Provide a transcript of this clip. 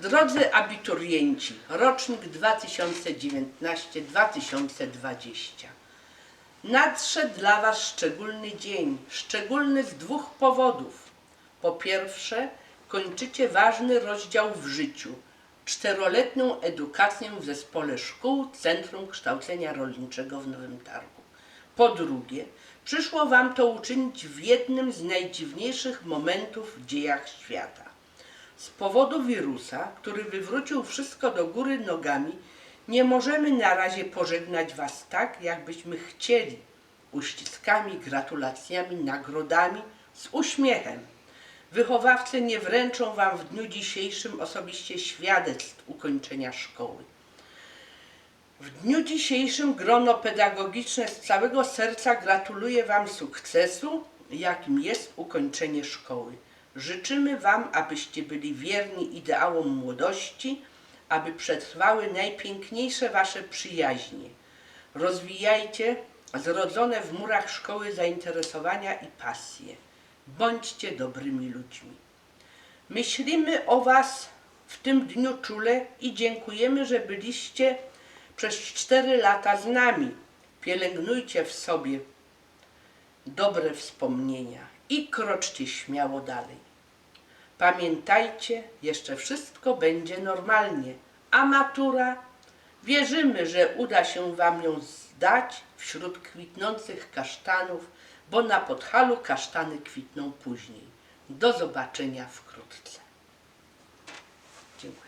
Drodzy abiturienci, rocznik 2019-2020. Nadszedł dla Was szczególny dzień, szczególny z dwóch powodów. Po pierwsze, kończycie ważny rozdział w życiu czteroletnią edukację w zespole szkół Centrum Kształcenia Rolniczego w Nowym Targu. Po drugie, przyszło Wam to uczynić w jednym z najdziwniejszych momentów w dziejach świata. Z powodu wirusa, który wywrócił wszystko do góry nogami, nie możemy na razie pożegnać Was tak, jakbyśmy chcieli. Uściskami, gratulacjami, nagrodami, z uśmiechem. Wychowawcy nie wręczą Wam w dniu dzisiejszym osobiście świadectw ukończenia szkoły. W dniu dzisiejszym grono pedagogiczne z całego serca gratuluje Wam sukcesu, jakim jest ukończenie szkoły. Życzymy Wam, abyście byli wierni ideałom młodości, aby przetrwały najpiękniejsze Wasze przyjaźnie. Rozwijajcie zrodzone w murach szkoły zainteresowania i pasje. Bądźcie dobrymi ludźmi. Myślimy o Was w tym dniu czule i dziękujemy, że byliście przez cztery lata z nami. Pielęgnujcie w sobie dobre wspomnienia i kroczcie śmiało dalej. Pamiętajcie, jeszcze wszystko będzie normalnie. A matura? Wierzymy, że uda się Wam ją zdać wśród kwitnących kasztanów, bo na podchalu kasztany kwitną później. Do zobaczenia wkrótce. Dziękuję.